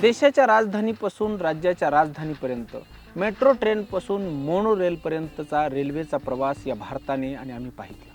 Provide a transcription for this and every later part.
देशाच्या राजधानीपासून राज्याच्या राजधानीपर्यंत metro ट्रेनपासून mono रेलपर्यंतचा रेल्वेचा प्रवास या भारताने आणि आम्ही पाहिला.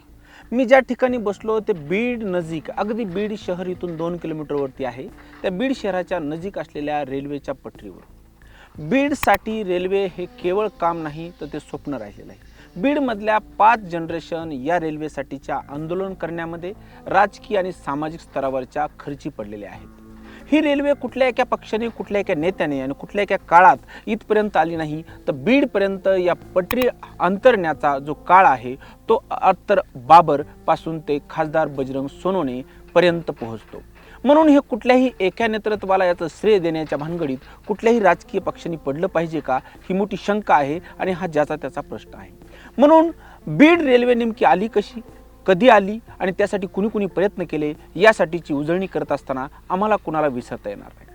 मी ज्या ठिकाणी बसलो ते बीड नजीक अगदी बीड शहर इथून दोन किलोमीटरवरती आहे त्या बीड शहराच्या नजीक असलेल्या रेल्वेच्या पटरीवर बीडसाठी रेल्वे हे केवळ काम नाही तर ते स्वप्न राहिलेलं आहे. बीडमधल्या पाच जनरेशन या रेल्वेसाठीच्या आंदोलन करण्यामध्ये राजकीय आणि सामाजिक स्तरावरच्या खर्ची पडलेल्या आहेत. ही रेल्वे कुठल्या एका पक्षाने कुठल्या एका नेत्याने आणि कुठल्या एका काळात इथपर्यंत आली नाही तर बीडपर्यंत या पटरी अंतरण्याचा जो काळ आहे तो अत्तर बाबरपासून ते खासदार बजरंग सोनवणे पर्यंत पोहोचतो. म्हणून हे कुठल्याही एका नेतृत्वाला याचं श्रेय देण्याच्या भानगडीत कुठल्याही राजकीय पक्षांनी पडलं पाहिजे का ही मोठी शंका आहे आणि हा ज्याचा त्याचा प्रश्न आहे. म्हणून बीड रेल्वे नेमकी आली कशी? कधी आली आणि त्यासाठी कुणी कुणी प्रयत्न केले यासाठीची उजळणी करत असताना आम्हाला कुणाला विसरता येणार नाही.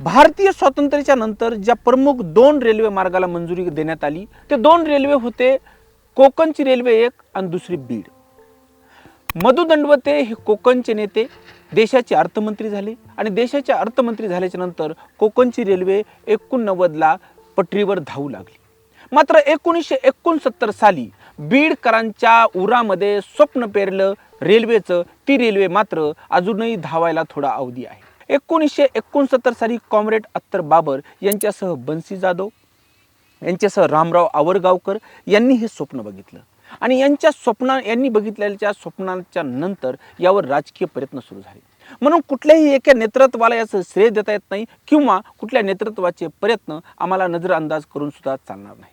भारतीय स्वातंत्र्याच्या नंतर ज्या प्रमुख दोन रेल्वे मार्गाला मंजुरी देण्यात आली ते दोन रेल्वे होते कोकणची रेल्वे एक आणि दुसरी बीड. मधु दंडवते हे कोकणचे नेते देशाचे अर्थमंत्री झाले आणि देशाचे अर्थमंत्री झाल्याच्यानंतर कोकणची रेल्वे एकोणनव्वदला पटरीवर धावू लागली. मात्र एकोणीसशे एकोणसत्तर साली बीडकरांच्या उरामध्ये स्वप्न पेरलं रेल्वेचं. ती रेल्वे मात्र अजूनही धावायला थोडा अवधी आहे. एकोणीसशे एकोणसत्तर साली कॉम्रेड अत्तर बाबर यांच्यासह बन्सी जाधव यांच्यासह रामराव आवरगावकर यांनी हे स्वप्न बघितलं. आणि यांच्या स्वप्ना यांनी बघितलेल्या स्वप्नांच्या नंतर यावर राजकीय प्रयत्न सुरू झाले. म्हणून कुठल्याही एका नेतृत्वाला याचं श्रेय देता येत नाही किंवा कुठल्या नेतृत्वाचे प्रयत्न आम्हाला नजरअंदाज करून सुद्धा चालणार नाही.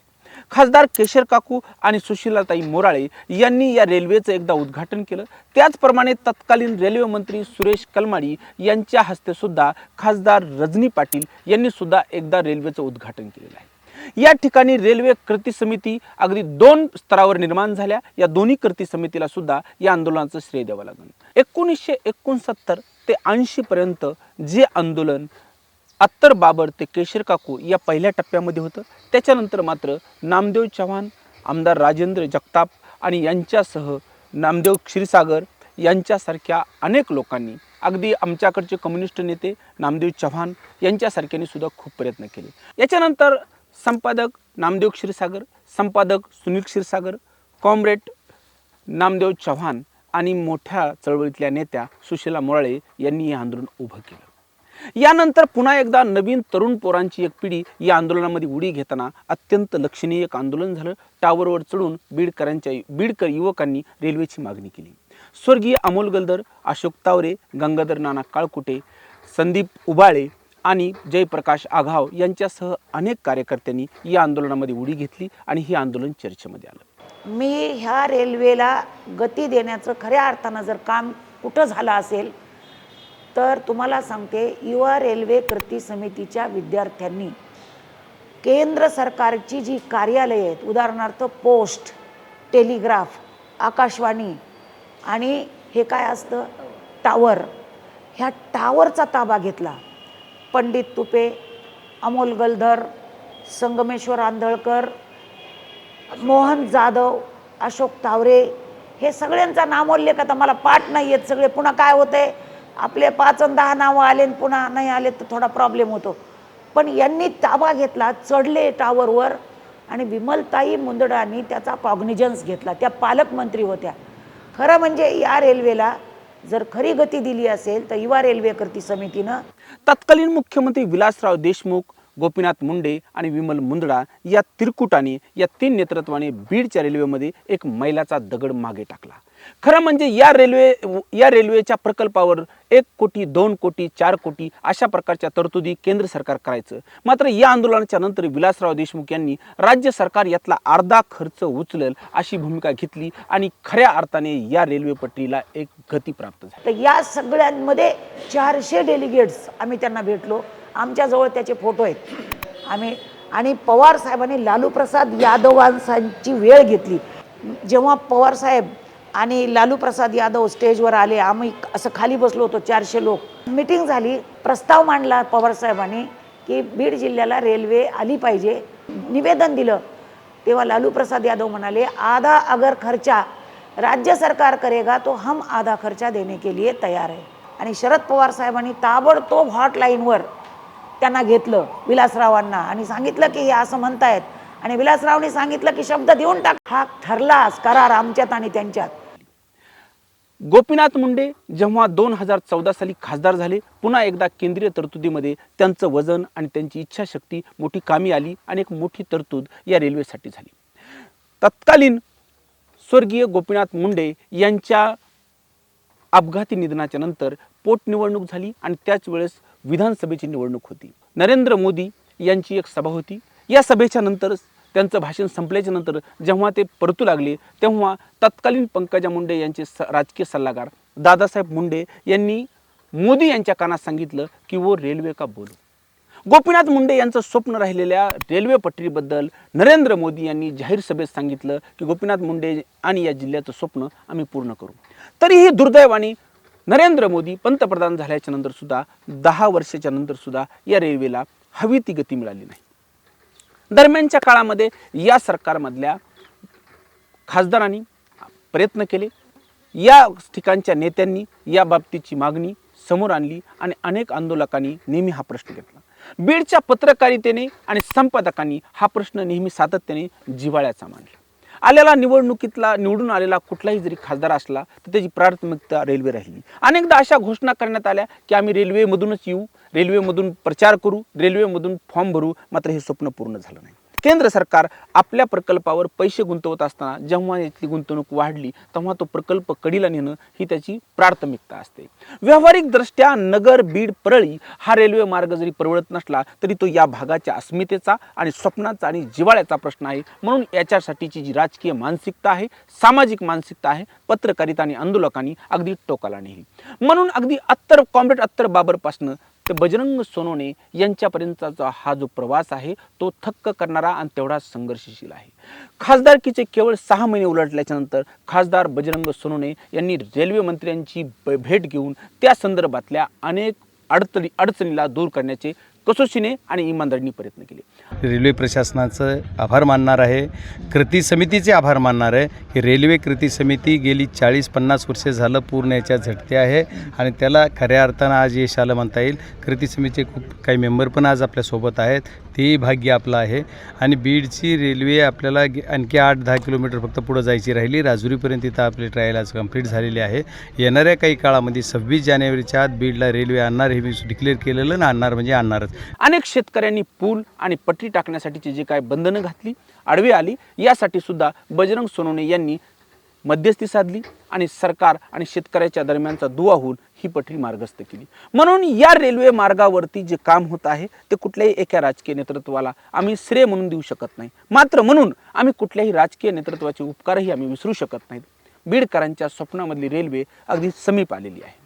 खासदार केशर काकू आणि सुशीलाताई मोराळे यांनी या रेल्वेचं एकदा उद्घाटन केलं. त्याचप्रमाणे तत्कालीन रेल्वे मंत्री सुरेश कलमाडी यांच्या हस्ते सुद्धा खासदार रजनी पाटील यांनी सुद्धा एकदा रेल्वेचं उद्घाटन केलेलं आहे. या ठिकाणी रेल्वे कृती समिती अगदी दोन स्तरावर निर्माण झाल्या. या दोन्ही कृती समितीला सुद्धा या आंदोलनाचं श्रेय द्यावं लागलं. एकोणीसशे एकोणसत्तर ते ऐंशी पर्यंत जे आंदोलन अत्तर बाबर ते केशर काकू या पहिल्या टप्प्यामध्ये होतं. त्याच्यानंतर मात्र नामदेव चव्हाण आमदार राजेंद्र जगताप आणि यांच्यासह नामदेव क्षीरसागर यांच्यासारख्या अनेक लोकांनी अगदी आमच्याकडचे कम्युनिस्ट नेते नामदेव चव्हाण यांच्यासारख्यांनी सुद्धा खूप प्रयत्न केले. याच्यानंतर संपादक नामदेव क्षीरसागर संपादक सुनील क्षीरसागर कॉम्रेड नामदेव चव्हाण आणि मोठ्या चळवळीतल्या नेत्या सुशीला मोराळे यांनी हे आंदोलन उभं केलं. यानंतर पुन्हा एकदा नवीन तरुण पोरांची एक पिढी या आंदोलनामध्ये उडी घेताना अत्यंत लक्षणीय एक आंदोलन झालं. टावरवर चढून बीडकरांच्या बीडकर युवकांनी रेल्वेची मागणी केली. स्वर्गीय अमोल गलदर अशोक तावरे गंगाधर नाना काळकुटे संदीप उबाळे आणि जयप्रकाश आघाव यांच्यासह अनेक कार्यकर्त्यांनी या आंदोलनामध्ये उडी घेतली आणि हे आंदोलन चर्चेमध्ये आलं. मी ह्या रेल्वेला गती देण्याचं खऱ्या अर्थानं जर काम कुठं झालं असेल तर तुम्हाला सांगते युवा रेल्वे कृती समितीच्या विद्यार्थ्यांनी केंद्र सरकारची जी कार्यालये आहेत उदाहरणार्थ पोस्ट टेलिग्राफ आकाशवाणी आणि हे काय असतं? टावर. ह्या टावरचा ताबा घेतला. पंडित तुपे अमोल गलधर संगमेश्वर आंधळकर मोहन जाधव अशोक तावरे हे सगळ्यांचा नामोल्लेख आता मला पाठ नाही आहेत सगळे. पुन्हा काय होते आपले पाच दहा नावं आले आणि पुन्हा नाही आले तर थोडा प्रॉब्लेम होतो. पण यांनी ताबा घेतला चढले टावरवर आणि विमलताई मुंदडांनी त्याचा कॉग्निजन्स घेतला. त्या पालकमंत्री होत्या. खरं म्हणजे या रेल्वेला जर खरी गती दिली असेल तर युवा रेल्वे कृती समितीनं तत्कालीन मुख्यमंत्री विलासराव देशमुख गोपीनाथ मुंडे आणि विमल मुंदडा या तिरकुटाने या तीन नेतृत्वाने बीडच्या रेल्वेमध्ये एक मैलाचा दगड मागे टाकला. खरं म्हणजे या रेल्वे या रेल्वेच्या प्रकल्पावर एक कोटी दोन कोटी चार कोटी अशा प्रकारच्या तरतुदी केंद्र सरकार करायचं. मात्र या आंदोलनाच्या नंतर विलासराव देशमुख यांनी राज्य सरकार यातला अर्धा खर्च उचलेल अशी भूमिका घेतली आणि खऱ्या अर्थाने या रेल्वे पटरीला एक गती प्राप्त झाली. तर या सगळ्यांमध्ये चारशे डेलिगेट्स आम्ही त्यांना भेटलो. आमच्याजवळ त्याचे फोटो आहेत. आम्ही आणि पवार साहेबांनी लालू प्रसाद यादवांची वेळ घेतली. जेव्हा पवार साहेब आणि लालू प्रसाद यादव स्टेजवर आले. आम्ही असं खाली बसलो होतो चारशे लोक. मिटिंग झाली. प्रस्ताव मांडला पवार साहेबांनी की बीड जिल्ह्याला रेल्वे आली पाहिजे. निवेदन दिलं. तेव्हा लालू प्रसाद यादव म्हणाले आधा अगर खर्चा राज्य सरकार करेगा तो हम आधा खर्चा देने के लिए तयार आहे आणि शरद पवार साहेबांनी ताबडतोब हॉटलाईनवर त्यांना घेतलं विलासरावांना. आणि सांगितलं की हे असं म्हणतायत. आणि विलासरावने सांगितलं की शब्द देऊन टाक. हा ठरलाच करार आमच्यात आणि त्यांच्यात. गोपीनाथ मुंडे जेव्हा दोन हजार चौदा साली खासदार झाले पुन्हा एकदा केंद्रीय तरतुदीमध्ये त्यांचं वजन आणि त्यांची इच्छाशक्ती मोठी कामी आली आणि एक मोठी तरतूद या रेल्वेसाठी झाली. तत्कालीन स्वर्गीय गोपीनाथ मुंडे यांच्या अपघाती निधनाच्या नंतर पोटनिवडणूक झाली आणि त्याच वेळेस विधानसभेची निवडणूक होती. नरेंद्र मोदी यांची एक सभा होती. या सभेच्या नंतरच त्यांचं भाषण संपल्याच्या नंतर जेव्हा ते परतू लागले तेव्हा तत्कालीन पंकजा मुंडे यांचे स राजकीय सल्लागार दादासाहेब मुंडे यांनी मोदी यांच्या कानात सांगितलं की वो रेल्वे का बोलू? गोपीनाथ मुंडे यांचं स्वप्न राहिलेल्या रेल्वे पटरीबद्दल नरेंद्र मोदी यांनी जाहीर सभेत सांगितलं की गोपीनाथ मुंडे आणि या जिल्ह्याचं स्वप्न आम्ही पूर्ण करू. तरीही दुर्दैवाने नरेंद्र मोदी पंतप्रधान झाल्याच्या नंतरसुद्धा दहा वर्षाच्या नंतर सुद्धा या रेल्वेला हवी ती गती मिळाली नाही. दरम्यानच्या काळामध्ये या सरकारमधल्या खासदारांनी प्रयत्न केले. या ठिकाणच्या नेत्यांनी या बाबतीची मागणी समोर आणली आणि अनेक आंदोलकांनी नेहमी हा प्रश्न घेतला. बीडच्या पत्रकारितेने आणि संपादकांनी हा प्रश्न नेहमी सातत्याने जिव्हाळ्याचा मांडला. आलेला निवडणुकीतला निवडून आलेला कुठलाही जरी खासदार असला तर त्याची प्राथमिकता रेल्वे राहिली. अनेकदा अशा घोषणा करण्यात आल्या की आम्ही रेल्वेमधूनच येऊ रेल्वेमधून प्रचार करू रेल्वेमधून फॉर्म भरू मात्र हे स्वप्न पूर्ण झालं नाही. केंद्र सरकार आपल्या प्रकल्पावर पैसे गुंतवत असताना जेव्हा याची गुंतवणूक वाढली तेव्हा तो प्रकल्प कडीला नेणं ही त्याची प्राथमिकता असते. व्यावहारिकदृष्ट्या नगर बीड परळी हा रेल्वे मार्ग जरी परवडत नसला तरी तो या भागाच्या अस्मितेचा आणि स्वप्नाचा आणि जिवाळ्याचा प्रश्न आहे. म्हणून याच्यासाठीची जी राजकीय मानसिकता आहे सामाजिक मानसिकता आहे पत्रकारिता आणि आंदोलकांनी अगदी टोकाला नेली. म्हणून अगदी अत्तर कॉम्रेड अत्तर बाबरपासनं ते बजरंग सोनोने यांच्यापर्यंतचा हा जो प्रवास आहे तो थक्क करणारा आणि तेवढा संघर्षशील आहे. खासदारकीचे केवळ सहा महिने उलटल्याच्या नंतर खासदार बजरंग सोनोने यांनी रेल्वे मंत्र्यांची भेट घेऊन त्या संदर्भातल्या अनेक अडचणी अडचणीला दूर करण्याचे कसोशीने आणि इमानदारीने प्रयत्न केले? रेल्वे प्रशासनाचं आभार मानणार आहे. कृती समितीचे आभार मानणार आहे. की रेल्वे कृती समिती गेली चाळीस पन्नास वर्षे झालं पूर्ण याच्या झटते आहे आणि त्याला खऱ्या अर्थानं आज यश आलं म्हणता येईल. कृती समितीचे खूप काही मेंबर पण आज आपल्यासोबत आहेत. तेही भाग्य आपलं आहे. आणि बीडची रेल्वे आपल्याला आणखी आठ दहा किलोमीटर फक्त पुढं जायची राहिली. राजुरीपर्यंत इथं आपली ट्रायल आज कंप्लीट झालेली आहे. येणाऱ्या काही काळामध्ये सव्वीस जानेवारीच्या आत बीडला रेल्वे आणणार हे मी डिक्लेअर केलेलं ना आणणार म्हणजे आणणारच. अनेक शेतकऱ्यांनी पूल आणि पटरी टाकण्यासाठीची जी काय बंधनं घातली आडवी आली यासाठी सुद्धा बजरंग सोनवणे यांनी मध्यस्थी साधली आणि सरकार आणि शेतकऱ्याच्या दरम्यानचा दुवा होऊन ही पटरी मार्गस्थ केली. म्हणून या रेल्वे मार्गावरती जे काम होत आहे ते कुठल्याही एका राजकीय नेतृत्वाला आम्ही श्रेय म्हणून देऊ शकत नाही. मात्र म्हणून आम्ही कुठल्याही राजकीय नेतृत्वाचे उपकारही आम्ही विसरू शकत नाहीत. बीडकरांच्या स्वप्नामधली रेल्वे अगदी समीप आलेली आहे.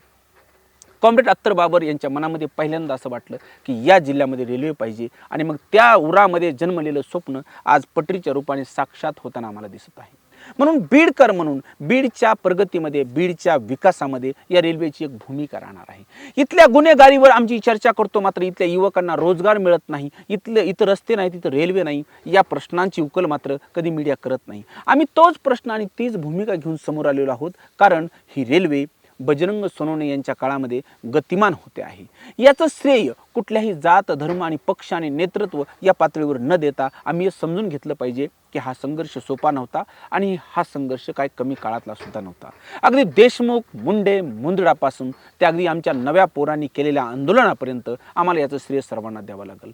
कॉम्रेड अख्तर बाबर यांच्या मनामध्ये पहिल्यांदा असं वाटलं की या जिल्ह्यामध्ये रेल्वे पाहिजे आणि मग त्या उरामध्ये जन्मलेलं स्वप्न आज पटरीच्या रूपाने साक्षात होताना आम्हाला दिसत आहे. म्हणून बीडकर म्हणून बीडच्या प्रगतीमध्ये बीडच्या विकासामध्ये या रेल्वेची एक भूमिका राहणार आहे. इथल्या गुन्हेगारीवर आमची चर्चा करतो मात्र इथल्या युवकांना रोजगार मिळत नाही. इथले इथं रस्ते नाही तिथं रेल्वे नाही. या प्रश्नांची उकल मात्र कधी मीडिया करत नाही. आम्ही तोच प्रश्न आणि तीच भूमिका घेऊन समोर आलेलो आहोत कारण ही रेल्वे बजरंग सोनवणे यांच्या काळामध्ये गतिमान होते आहे. याचं श्रेय कुठल्याही जात धर्म आणि पक्ष आणि नेतृत्व या पातळीवर न देता आम्ही हे समजून घेतलं पाहिजे की हा संघर्ष सोपा नव्हता आणि हा संघर्ष काय कमी काळातला सुद्धा नव्हता. अगदी देशमुख मुंडे मुंदडापासून ते अगदी आमच्या नव्या पोरांनी केलेल्या आंदोलनापर्यंत आम्हाला याचं श्रेय सर्वांना द्यावं लागेल.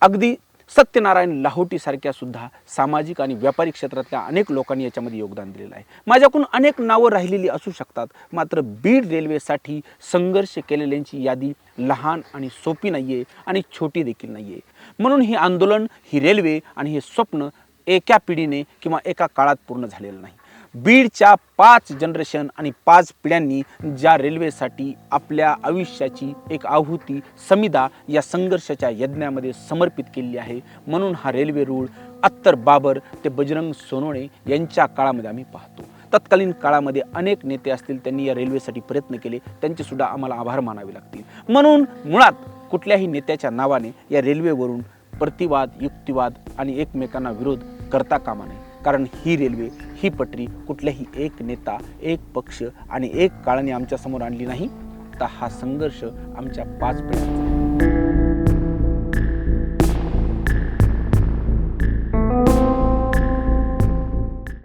अगदी सत्यनारायण लाहोटीसारख्या सुद्धा सामाजिक आणि व्यापारी क्षेत्रातल्या अनेक लोकांनी याच्यामध्ये योगदान दिलेलं आहे. माझ्याकडून अनेक नावं राहिलेली असू शकतात मात्र बीड रेल्वेसाठी संघर्ष केलेल्यांची यादी लहान आणि सोपी नाही आहे आणि छोटी देखील नाही आहे म्हणून ही आंदोलन ही रेल्वे आणि हे स्वप्न एका पिढीने किंवा एका काळात पूर्ण झालेलं नाही. बीडच्या पाच जनरेशन आणि पाच पिढ्यांनी ज्या रेल्वेसाठी आपल्या आयुष्याची एक आहुती समिदा या संघर्षाच्या यज्ञामध्ये समर्पित केलेली आहे म्हणून हा रेल्वे रूळ अत्तर बाबर ते बजरंग सोनोळे यांच्या काळामध्ये आम्ही पाहतो. तत्कालीन काळामध्ये अनेक नेते असतील त्यांनी या रेल्वेसाठी प्रयत्न केले त्यांचेसुद्धा आम्हाला आभार मानावे लागतील. म्हणून मुळात कुठल्याही नेत्याच्या नावाने या रेल्वेवरून प्रतिवाद युक्तिवाद आणि एकमेकांना विरोध करता कामा नये कारण ही रेल्वे ही पटरी कुठल्याही एक नेता एक पक्ष आणि एक काळाने आमच्यासमोर आणली नाही तर हा संघर्ष आमच्या पाच पिढ्यांचा